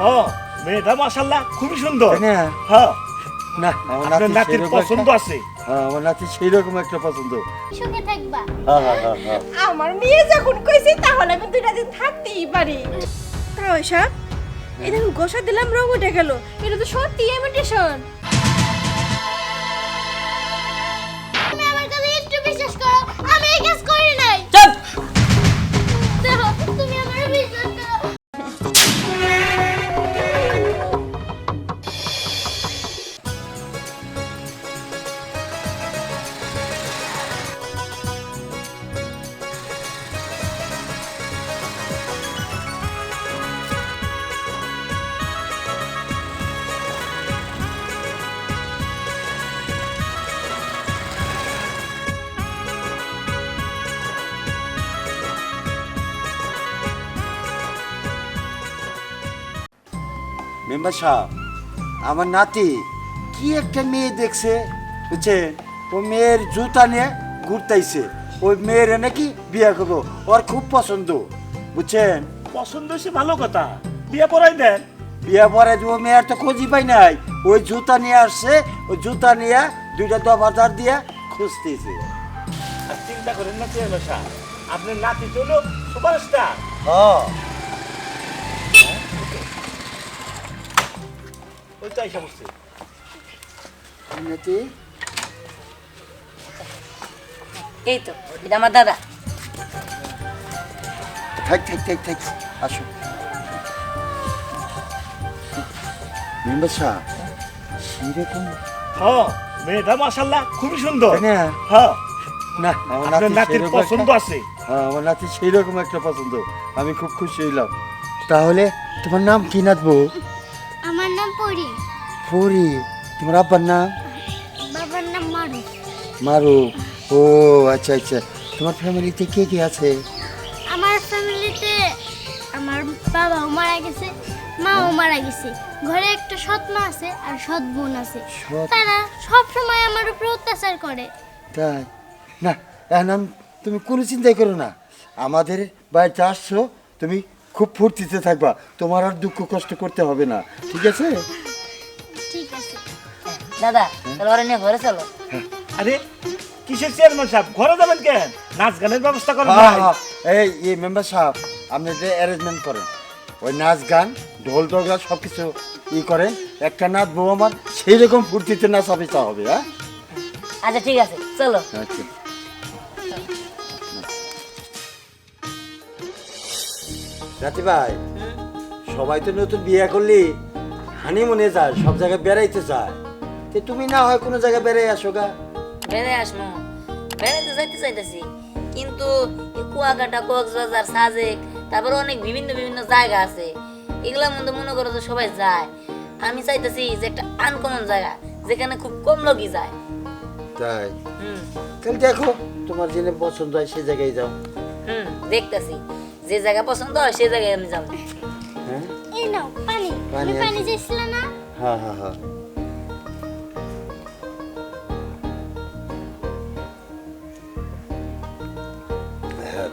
হ্যাঁ মেয়েটা মাশাল্লাহ খুবই সুন্দর। হ্যাঁ না আমার নাতির পছন্দ একটা- আছে। হ্যাঁ আমার নাতি সেই রকম একটা পছন্দ। সুখে থাকবা। আমার মেয়ে যখন কইছে তাহলে আমি দুইটা দিন থাকতেই পারি। তাও এসব? এই দেখুন গোসা দিলাম রং উঠে গেল। এটা তো সত্যি ইমিটেশন মেম্বার সাহেব আমার নাতি কি একটা মেয়ে দেখছে বুঝছেন ও মেয়ের জুতা নিয়ে ঘুরতেছে ওই মেয়ের নাকি বিয়ে করব ওর খুব পছন্দ বুঝছেন? পছন্দ হয়েছে ভালো কথা। বিয়ে পড়াই দেন। বিয়ে পরে ও মেয়ের তো খোঁজই পাই নাই। ওই জুতা নিয়ে আসছে ওই জুতা নিয়ে দুইটা দফাদার দিয়ে খুঁজতেছে। আর চিন্তা করেন না চেয়ারম্যান সাহেব আপনার নাতি হলো সুপারস্টার। হ্যাঁ ওই তো আইসা বসছে নাতি এই তো এটা আমার দাদা। থাক থাক থাক থাক আসো। মেম্বার সাহেব সেরকম হ্যাঁ মেয়েটা মাশাল্লাহ খুবই সুন্দর? হ্যাঁ না আমার আপনার নাতি নাতির পছন্দ আছে। হ্যাঁ আমার নাতি সেই রকম একটা পছন্দ। আমি খুব খুশি হইলাম। তাহলে তোমার নাম কি পরি ফরি তোমার আব্বার নাম বাবার নাম মারু মারু ও আচ্ছা আচ্ছা তোমার ফ্যামিলিতে কে কে আছে আমার ফ্যামিলিতে আমার বাবাও মারা গেছে মাও মারা গেছে ঘরে একটা সৎ মা আছে আর সৎ বোন আছে। সৎ- তারা সব সময় আমার উপরে অত্যাচার করে। তাই? না এখন তুমি কোনো চিন্তাই করো না। আমাদের বাড়িতে আসছো তুমি খুব ফুর্তিতে থাকবা। তোমার আর দুঃখ কষ্ট করতে হবে না। ঠিক আছে? দাদা তাহলে ওরা নিয়ে ঘরে চলো। আরে কিসের চেয়ারম্যান সাহেব? ঘরে যাবেন কেন? নাচ গানের ব্যবস্থা করেন হ্যাঁ, হ্যাঁ, এই এই মেম্বার সাহেব আপনি যে অ্যারেঞ্জমেন্ট করেন ওই নাচ গান ঢোল ডগরা সব কিছু ই করেন একটা নাচ বউ আমার সেই রকম ফুর্তিতে নাচাবে চা হবে হ্যাঁ? আচ্ছা ঠিক আছে চলো। আচ্ছা রাতি ভাই সবাই তো নতুন বিয়ে করলি হানিমুনে যায় সব জায়গায় বেড়াইতে যায়। তো তুমি না হয় কোনো জায়গায় বেড়াই আসো গা। বেড়ে আসমো বেড়াইতে যাইতে চাইতেছি। কিন্তু এই কুয়াকাটা কক্সবাজার সাজেক তারপরে অনেক বিভিন্ন বিভিন্ন জায়গা আছে। এগুলোর মধ্যে মনে করো যে সবাই যায়। আমি চাইতেছি যে একটা আনকমন জায়গা যেখানে খুব কম লোকই যায়। তাই? হুম। তাহলে দেখো তোমার জেনে পছন্দ হয় সেই জায়গায় যাও। হুম দেখতেছি। যে জায়গা পছন্দ হয় সেই জায়গায় আমি যাব। হ্যাঁ? এই নাও পানি। পানি পানি না? হ্যাঁ হ্যাঁ হ্যাঁ।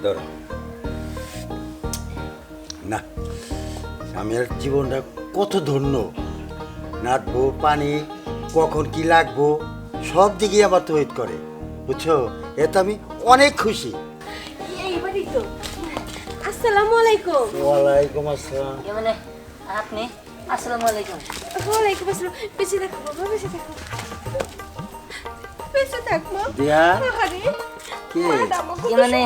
ধরো। না আমার জীবনটা কত ধন্য। নাটবো পানি কখন কি লাগবো সব দিকেই আমার তৈরি করে বুঝছ? এতে আমি অনেক খুশি। তো। আসসালামু আলাইকুম। ওয়ালাইকুম আসসালাম। মানে আপনি? আসসালামু আলাইকুম। ওয়ালাইকুম আসসালাম। বাবা থাকব দিয়া? আরে কে? মানে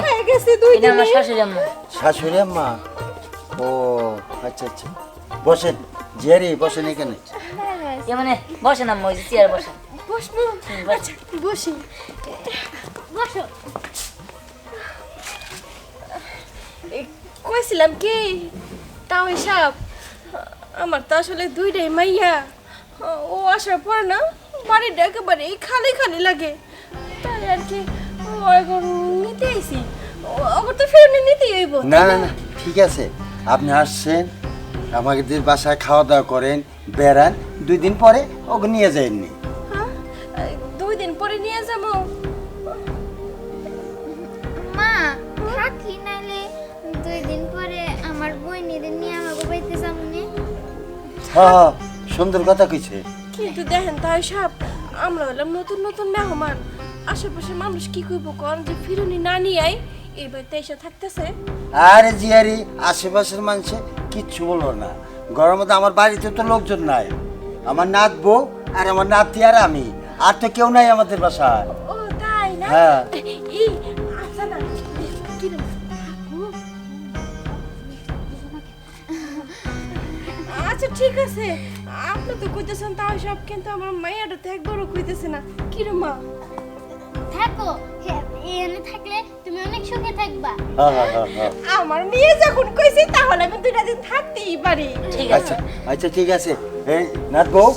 এটা আমার শাশুড়ি আম্মা। শাশুড়ি আম্মা? ও আচ্ছা আচ্ছা। বসেন। জেরি বসেন এখানে। এ মানে বসেন আম্মা ওই যে চেয়ার বসেন। বসবো? আচ্ছা বসি। বসো। কইছিলাম কি? তাও হিসাব। আমার তো আসলে দুইটাই মাইয়া। ও আসার পর না বাড়িটা একেবারে খালি খালি লাগে। তাই আর কি নিতে আইসি ওকে তো ফেরত নিতেই হইব না না? না ঠিক আছে। আপনি আসছেন আমাদের বাসায় খাওয়া দাওয়া করেন বেড়ান দুই দিন পরে ওকে নিয়ে যায়নি হ্যাঁ? দুই দিন পরে নিয়ে যাব। মা থাকি দুই দিন পরে আমার বই নিয়ে আমাকে হ্যাঁ সুন্দর কথা কইছে। কিন্তু দেখেন তাই সাপ আমরা হলাম নতুন নতুন মেহমান। আশেপাশে মানুষ কি কইব কোন যে ফিরুনি না নিয়ে আই এই বাড়িতে এসে থাকতেছে? আরে জিয়ারি আশেপাশের মানুষে কিচ্ছু বলব না। গরমের মধ্যে আমার বাড়িতে তো লোকজন নাই। আমার নাত বউ আর আমার নাতি আর আমি। আর তো কেউ নাই আমাদের বাসায়। ও তাই না? হ্যাঁ। এই আচ্ছা না কি রে আচ্ছা ঠিক আছে। আপনি তো কইতেছেন তাও সব কিন্তু আমার মাইয়াটা তো একবারও কইতেছে না। কি রে মা? থাকো হ্যাঁ, এখানে থাকলে তুমি অনেক সুখে থাকবা। আমার মেয়ে যখন কইছে তাহলে আমি দুইটা দিন থাকতেই পারি। ঠিক আছে আচ্ছা ঠিক আছে। এই নাত বউ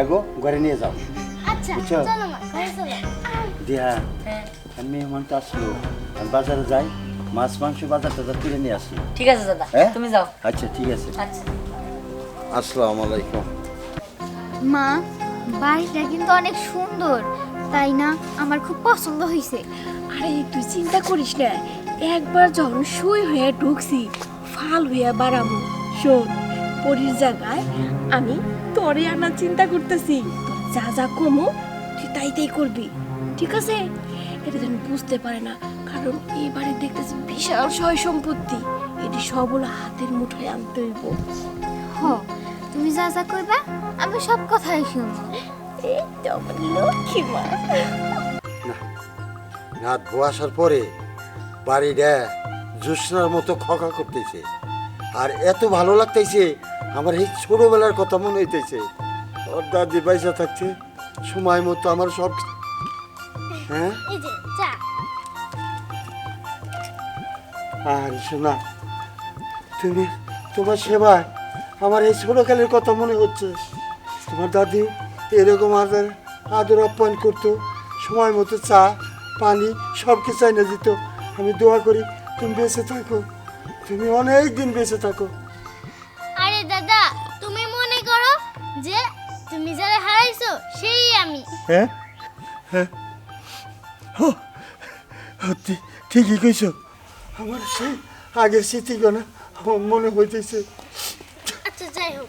এগো ঘরে নিয়ে যাও। আচ্ছা চলো মা ঘরে চলো। দিয়া হ্যাঁ আমি তো আসলো। বাজারে যাই মাছ মাংস বাজার টাজার কিনে নিয়ে আসি ঠিক আছে দাদা হ্যাঁ? তুমি যাও। আচ্ছা ঠিক আছে। আচ্ছা। আসসালামু আলাইকুম। মা বাড়িটা কিন্তু অনেক সুন্দর। তাই না? আমার খুব পছন্দ হয়েছে আরে, তুই চিন্তা করিস না। একবার যখন শুই হয়ে ঢুকছি, ফাল হইয়া বাড়াবো। শোন, পরির জায়গায় আমি তরে আনার চিন্তা করতেছি। যা যা কমো, তুই তাই তাই করবি। ঠিক আছে? এটা যেন বুঝতে পারে না, কারণ এই বাড়ি দেখতেছি বিশাল সয় সম্পত্তি। এটি সব হলো হাতের মুঠোয় আনতে হইব। হ, তুমি যা যা কইবা, আমি সব কথাই শুনব। এই তো আমার লক্ষ্মী মা। রাত বউ আসার পরে বাড়িটা জোৎস্নার মতো খকা করতেছে। আর এত ভালো লাগতেছে আমার এই ছোটবেলার কথা মনে হইতেছে। ওর দাদি পয়সা থাকছে সময় মতো আমার সব হ্যাঁ? আর শোনা তুমি তোমার সেবা আমার এই ছোটকালের কথা মনে হচ্ছে। তোমার দাদি এরকম আদর আদর আপ্যায়ন করতো সময় মতো চা পানি সব কিছু এনে দিত। আমি দোয়া করি তুমি বেঁচে থাকো তুমি অনেক দিন বেঁচে থাকো। আরে দাদা তুমি মনে করো যে তুমি যারা হারাইছো সেই আমি। হ্যাঁ হ্যাঁ ঠিকই কইছো। আমার সেই আগের স্মৃতিগুলো আমার মনে হইতেছে আচ্ছা যাই হোক।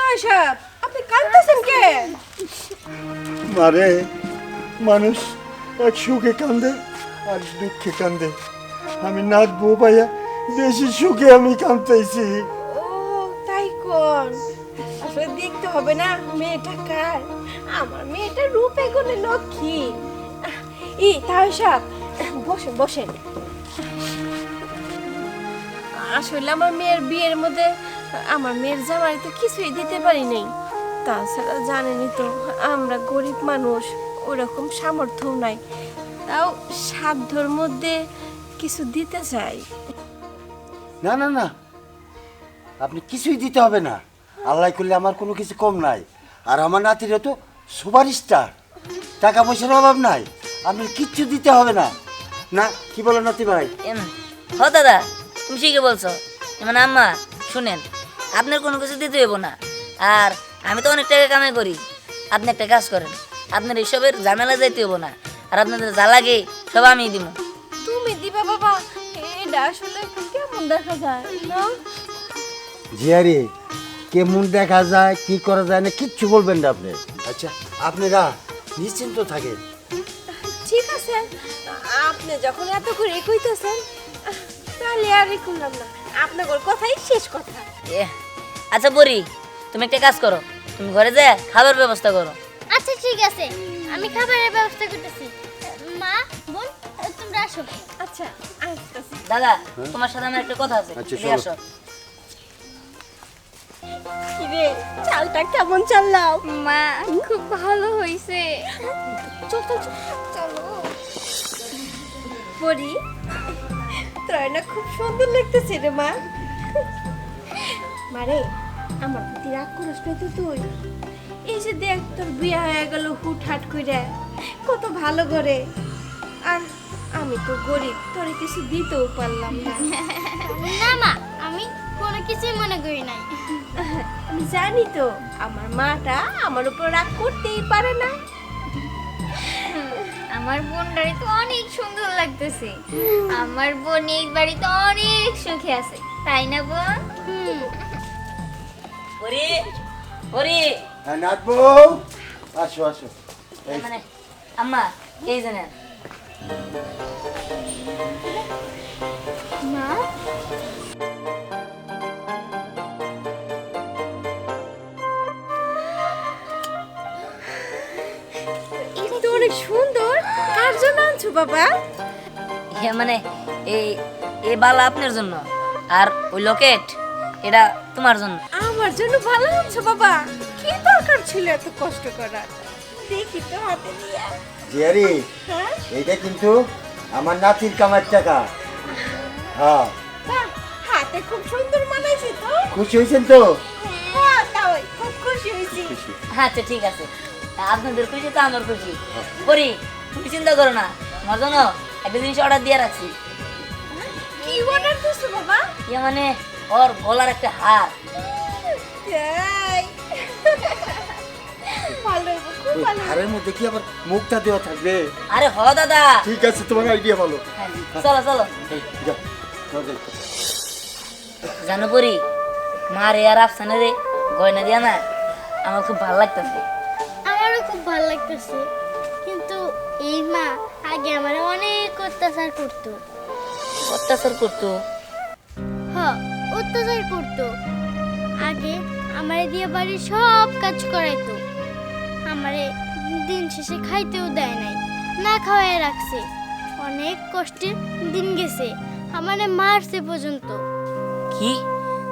কি হয়েছে আপনি কাঁদতেছেন কে? মারে মানুষ এক সুখে কান্দে আর দুঃখে কান্দে। আমি নাচ বউ পাইয়া বেশি সুখে আমি ও তাই কোন? আসলে দেখতে হবে না মেয়েটা কার? আমার মেয়েটা রূপে গুণে লক্ষ্মী। এই তাই সাহেব বসেন বসেন। আসলে আমার মেয়ের বিয়ের মধ্যে আমার মেয়ের জামাই তো কিছুই দিতে পারি নাই। তাছাড়া জানেনই তো আমরা গরিব মানুষ ওরকম সামর্থ্যও নাই। তাও সাধ্যর মধ্যে কিছু দিতে চাই। না না না। আপনি কিছুই দিতে হবে না। আল্লাহ করলে আমার কোনো কিছু কম নাই। আর আমার নাতিরা তো সুপার স্টার টাকা পয়সার অভাব নাই। আপনি কিচ্ছু দিতে হবে না। না কি বলো নাতি ভাই? হ দাদা তুমি ঠিকই বলছো। যেমন আম্মা শুনেন। আপনার কোনো কিছু দিতে হইব না। আর আমি তো অনেক টাকা কামাই করি। আপনি একটা কাজ করেন আপনার এসবের ঝামেলা যাইতে হইব না। আর আপনাদের যা লাগে সব আমি দিব। তুমি দিবা বাবা এটা আসলে কেমন দেখা যায় না? জিয়ারি কেমন দেখা যায় কি করা যায় না কিচ্ছু বলবেন না আপনি। আচ্ছা আপনারা নিশ্চিন্ত থাকেন। ঠিক আছে আপনি যখন এত করে কইতেছেন তাহলে আর করলাম না। আপনার কথাই শেষ কথা। এ, আচ্ছা বরি তুমি একটা কাজ করো তুমি ঘরে যা খাবার ব্যবস্থা করো। আচ্ছা ঠিক আছে। আমি খাবারের ব্যবস্থা করতেছি। মা বোন তোমরা আসো। আচ্ছা দাদা তোমার সাথে আমার একটা কথা আছে। আচ্ছা, এদিকে চলো। আসো। কিরে চালটা কেমন চাললাম মা খুব ভালো হইছে। চল চল চল। চলো। পরি তোর না খুব সুন্দর লাগতেছে রে মা। মারে আমার প্রতি রাগ করিস না তো তুই। এই যে দেখ তোর বিয়ে হয়ে গেল হুট হাট করে কত ভালো করে আর আমি তো গরিব তোরে কিছু দিতেও পারলাম না। না মা আমি কোনো কিছুই মনে করি নাই। আমি জানি তো আমার মাটা আমার উপর রাগ করতেই পারে না। আমার বোনটারে তো অনেক সুন্দর লাগতেছে। আমার বোন এই বাড়িতে অনেক সুখে আছে তাই না বোন? হুম ওরে। হ্যাঁ নাচবো আসো আসো। মানে আম্মা এই জানেন মা? এটা তো অনেক সুন্দর। কার জন্য আনছো বাবা? ইয়ে মানে এই এই বালা আপনার জন্য। আর ওই লকেট এটা তোমার জন্য। আমার জন্য ভালো আনছো বাবা। কি দরকার ছিল এত কষ্ট করার? দেখি তো হাতে নিয়ে। জিয়ারি হ্যাঁ? এইটা কিন্তু আমার নাতির কামার টাকা। হ্যাঁ। বাহ, হাতে খুব সুন্দর মানাইছি তো। খুশি হয়েছেন তো? হ্যাঁ তাও খুব খুশি হয়েছি। খুশি। আচ্ছা ঠিক আছে। আপনাদের খুশি তো আমার খুশি। করি তুমি চিন্তা করো না। আমার জন্য একটা জিনিস অর্ডার দিয়ে রাখছি। কি অর্ডার করছ বাবা? ইয়ে মানে ওর গলার একটা হার। হারের মধ্যে কি আবার মুখটা দেওয়া থাকবে? আরে হ দাদা। ঠিক আছে তোমার আইডিয়া ভালো চলো চলো। জানো পরি মা রে আর আফসানে রে গয়না দিয়া না আমার খুব ভালো লাগতেছে। আমারও খুব ভালো লাগতেছে। কিন্তু এই মা আগে আমার অনেক অত্যাচার করতো। অত্যাচার করতো? অত্যাচার করতো। আগে আমারে দিয়ে বাড়ির সব কাজ করাইতো। আমারে দিন শেষে খাইতেও দেয় নাই না খাওয়াই রাখছে। অনেক কষ্টের দিন গেছে আমারে মারছে পর্যন্ত। কি?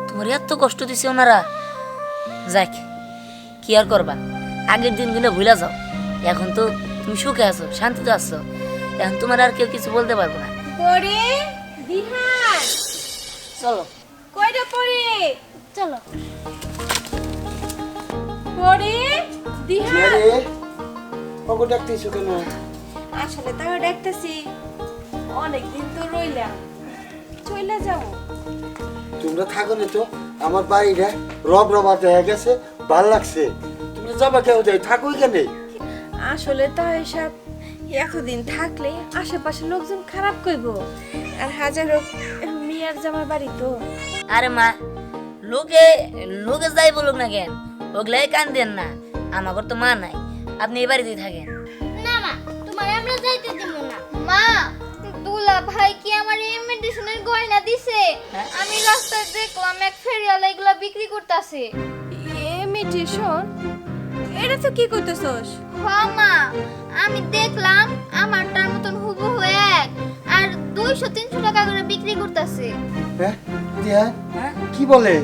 তোমার এত কষ্ট দিছে ওনারা? যাক কি আর করবা? আগের দিনগুলো ভুলা যাও। এখন তো তুমি সুখে আছো শান্তিতে আছো। এখন তোমার আর কেউ কিছু বলতে পারব না। পরে দিহান চলো। কয়টা পরে চলো। পরে দিহান জিয়ারি ওকে ডাকতেছো কেন? আসলে তাও দেখতেছি অনেকদিন তো রইলাম। চইলা যাব তোমরা থাকো না তো আমার বাড়িটা রব রবা হয়ে গেছে ভালো লাগছে। তুমি যাবা কেউ যাই থাকোই কেন আসলে তা এসব এতদিন থাকলে আশেপাশে লোকজন খারাপ কইব। আর হাজারো মিয়ার জামার বাড়ি তো। আরে মা লোকে লোকে যাই বলুক না কেন ওগুলাই কান দেন না আমাকে তো মা নাই আপনি এই বাড়িতেই থাকেন। না মা তোমার আমরা যাইতে দেব না। মা দুলা ভাই কি আমার এই মেডিসিনের গয়না দিছে? হ্যাঁ? আমি রাস্তায় দেখলাম এক ফেরিওয়ালা এগুলা বিক্রি করতেছে। এ মিটি শোন এটা তো কি করতেছস? মা আমি দেখলাম আমারটার মতন হুবহু এক আর দুইশো তিনশো টাকা করে বিক্রি করতেছে। হ্যাঁ? দিয়া হ্যাঁ? কি বলে?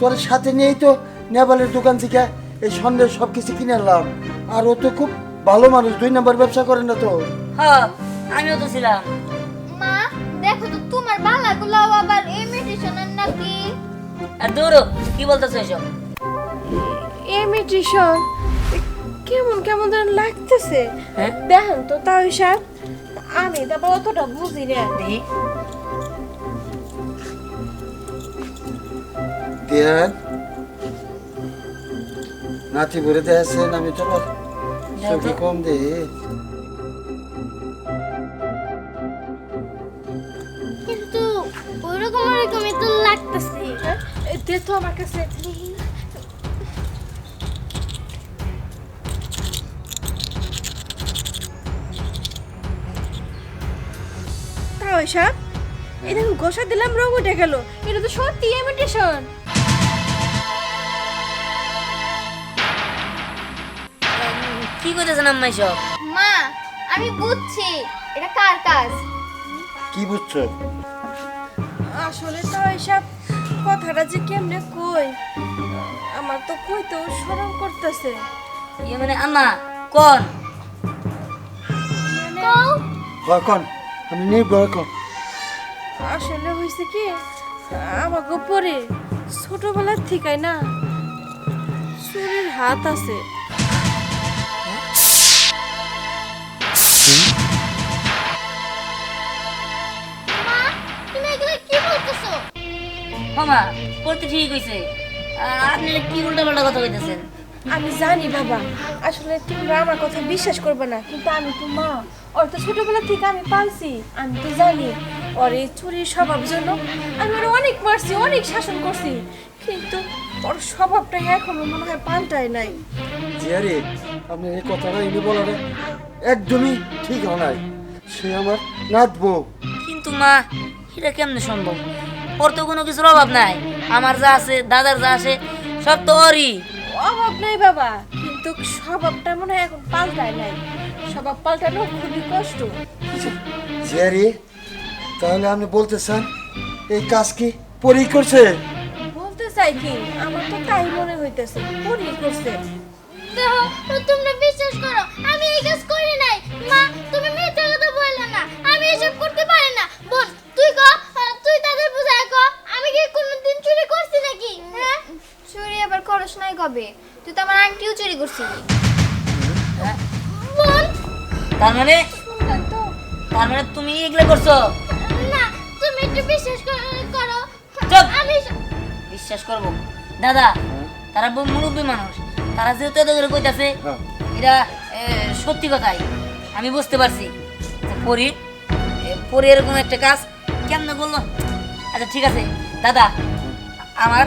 তোর সাথে নিয়েই তো নেপালের দোকান থেকে এই সন্ধ্যে সব কিছু কিনে আনলাম। আর ও তো খুব ভালো মানুষ দুই নাম্বার ব্যবসা করে না তো? হ আমিও তো ছিলাম। মা দেখো তো তোমার বালাগুলাও আবার এই মেডিসিনের নাকি? আর দৌড়ো কি বলতেছো এসব? এ মিটি শোন কেমন কেমন যেন লাগতেছে। হ্যাঁ? দেখেন তো তাও এসব আমি তারপর অতটা বুঝি রে দেখি দেন নাতি ভরে দিয়েছেন আমি তো চোখে কম দে কিন্তু ওইরকম ওইরকমই তো লাগতেছে। হ্যাঁ? দে তো আমার কাছে। তাও এসব এই দেখুন গোসা দিলাম রোগ উঠে গেল। এটা তো সত্যি ইমিটেশন কি করতেছেন আম্মা এসব? মা আমি বুঝছি। এটা কার কাজ? কি বুঝছ? আসলে তো এসব কথাটা যে কেমনে কই? আমার তো কইতেও শরম করতেছে। ইয়ে মানে আম্মা কোন। কখন আমি নির্ভর কর। আসলে হয়েছে কি আমাকে পরে ছোটবেলার থেকে না চুরির হাত আছে। মা তুমি এগুলো মামা পড়তে ঠিক হইছে আ- আপনি কি উল্টা পাল্টা কথা কইতেছেন? আমি জানি বাবা আসলে তোমরা আমার কথা বিশ্বাস করবে না কিন্তু আমি তো মা। ওর তো ছোটবেলা থেকে আমি পালছি আমি তো জানি। ওর এই চুরির স্বভাব জন্য আমি ওর অনেক মারছি অনেক শাসন করছি কিন্তু ওর স্বভাবটা এখনও মনে হয় পাল্টায় নাই। জিয়ারে আপনি এই কথাটা ইনি বলারে একদমই ঠিক হয় নাই। সে আমার নাথ বউ। কিন্তু মা এটা কেমনে সম্ভব? ওর তো কোনো কিছুর অভাব নাই। আমার যা আছে দাদার যা আছে সব তো ওরই। অভাব নাই বাবা। কিন্তু স্বভাবটা মনে হয় এখন পাল্টায় নাই। স্বভাব পাল্টানো খুবই কষ্ট। জিয়ারে তাহলে আপনি বলতে চান এই কাজ কি পরি করছে? বলতে চাই কি আমার তো তাই মনে হইতেছে পরি করছে। তোমরা বিশ্বাস করো আমি এই কাজ করি নাই। মা তুমি মিথ্যা কথা বললে না। আমি এসব করতে পারি না। বোন তুই ক তুই তাদের বুঝায় ক আমি কি কোনোদিন চুরি করছি নাকি? হ্যাঁ? চুরি আবার করস নাই কবে? তুই তো আমার আংটিও চুরি করছিলি। তার মানে? তার মানে তুমি এগুলো করছ? না তুমি একটু বিশ্বাস কর- করো। চুপ! আমি বিশ্বাস করব। দাদা তারা বহু মুরব্বী মানুষ। তারা যেহেতু এত করে কইতাছে হ্যাঁ। এটা সত্যি কথাই। আমি বুঝতে পারছি যে পরি পরি এরকম একটা কাজ কেমনে করল? আচ্ছা ঠিক আছে। দাদা আমার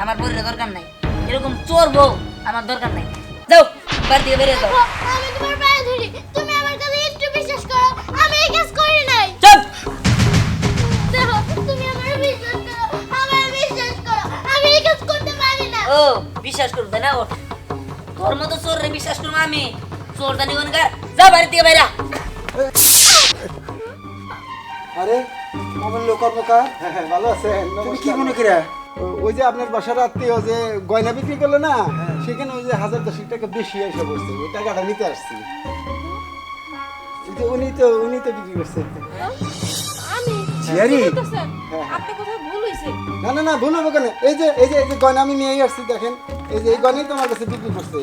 আমার পরির দরকার নাই। এরকম চোর বউ আমার দরকার নাই। যাও বাড়ি থেকে বেরিয়ে যাও। আমি তোমার পায়ে ধরি। তুমি আমার কথা একটু বিশ্বাস করো আমি এই কাজ করি নাই। চুপ দেখো তুমি আমার বিশ্বাস করো আমার বিশ্বাস করো আমি এই কাজ করতে পারি না। ও বিশ্বাস করব না ওঠ। তোর মতো চোর রে বিশ্বাস করব আমি। চোর জানি কোনকার যা বাড়ি থেকে বাইরা আরে আমার লোক কর্মকার। হ্যাঁ, ভালো আছেন। তুমি কি মনে করে ও- ওই যে আপনার বাসার আত্মীয় যে গয়না বিক্রি করল না সেখানে ওই যে হাজার দশেক টাকা বেশি এসে বসছে। ওই টাকাটা নিতে আসছি। উনি তো উনি তো বিক্রি করছে। জিয়ারি ভুল হইছে? না না না ভুল হবে কেন? এই যে এই যে এই যে গয়না আমি নিয়ে আসছি দেখেন। এই যে এই গয়নাই তো আমার কাছে বিক্রি করছে।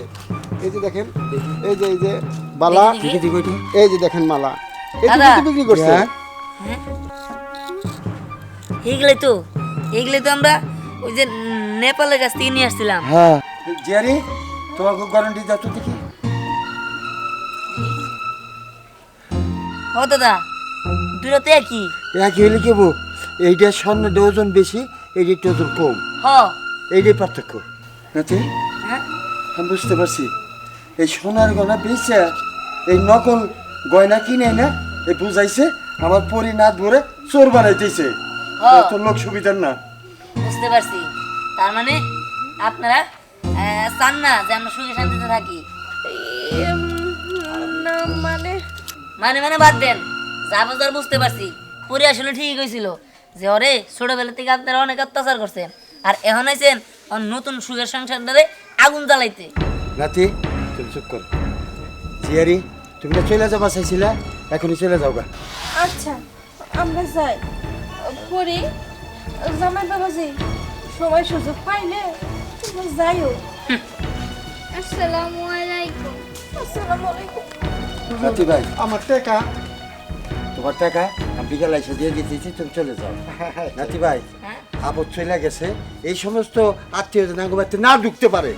এই যে দেখেন এই যে এই যে বালা। এই যে দেখেন মালা। এই। তো বিক্রি করছে। হ্যাঁ? তো এইগুলাই তো আমরা ওই যে নেপালের কাছ থেকে নিয়ে আসছিলাম। হ্যাঁ। জিয়ারি তোমার গ্যারান্টি দাও তো দেখি। ও দাদা দুটো তো একই? একই হলে কি হব? এইটা স্বর্ণের ওজন বেশি এইটা একটু ওজন কম। হ। এইটাই পার্থক্য। নাতি হ্যাঁ? আমি বুঝতে পারছি। এই সোনার গয়না বেচা এই নকল গয়না কিনে না এই বুঝাইছে আমার পরিনাথ ভরে চোর বানাইতেছে। তোর লোক সুবিধার না। বুঝতে পারছি। তার মানে আপনারা চান না যে আমরা সুখে শান্তিতে থাকি? না মানে? মানে মানে বাদ দেন। যা বাজার বুঝতে পারছি। পরে আসলে ঠিকই কইছিল যে ওরে ছোটবেলা থেকে আপনারা অনেক অত্যাচার করছেন। আর এখন আইছেন নতুন সুখের সংসার ধরে আগুন জ্বালাইতে। নাতি তুমি চুপ কর। জিয়ারি তুমি না চলে যাবা চাইছিলা এখনই চলে যাও গা আচ্ছা আমরা যাই। পরে জামাই বাবাজি সময় সুযোগ পাইলে তোমরা যাইও আসসালামু আলাইকুম আসসালামু আলাইকুম নাতি ভাই আমার টাকা তোমার টাকা আমি বিকাল এসে দিয়ে দিতেছি তুমি চলে যাও নাতি ভাই হ্যাঁ আপদ চলে গেছে এই সমস্ত আত্মীয় নাগবাড়িতে না ঢুকতে পারে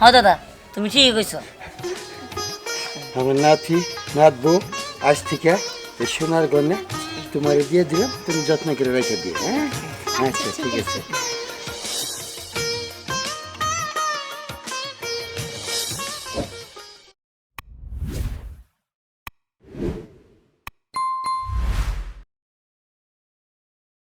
হ্যাঁ দাদা তুমি ঠিকই কইছো আমার নাতি নাতবো আজ থেকে এই সোনার গন্যা তোমার দিয়ে দিলাম তুমি যত্ন করে রেখে দিও হ্যাঁ আচ্ছা ঠিক আছে